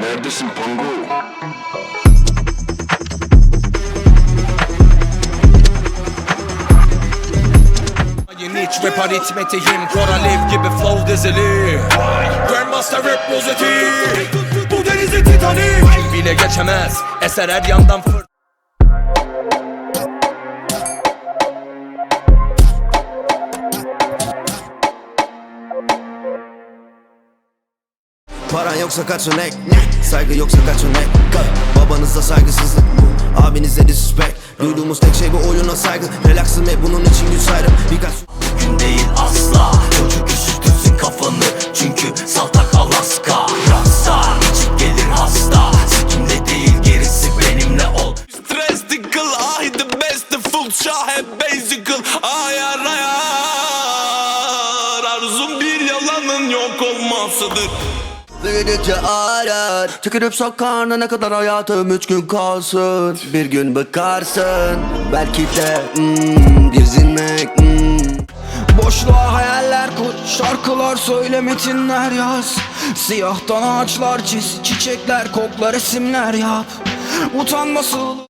Neredesin Pango? Yeni iç rap aritmetiğim Kor alev gibi flow dizili. Grandmaster rap rozeti Bu denizi titanik Bile geçemez. Eser her yandan fır Paran yoksa kaç örnek Saygı yoksa kaç örnek Babanıza saygısızlık Abinize disrespect. Duyduğumuz tek şey bu oyuna saygı. Relaxım ve bunun için güç ayrım Birkaç Gün değil asla. Çocuk üşütürsün kafanı. Çünkü saltak Alaska. Rockstar içip gelir hasta. Sikimde değil gerisi benimle ol. Strestical, I the best full şahe basical. Ayar ayar Arzum bir yalanın yok olmasıdır Büyüdükçe arar. Tükürüp sok karnına kadar hayatım üç gün kalsın. Bir gün bakarsın Belki de hmm, gezinmek hmm. Boşluğa hayaller kur Şarkılar söyle metinler yaz. Siyahtan ağaçlar çiz Çiçekler koklar resimler yap. Utanması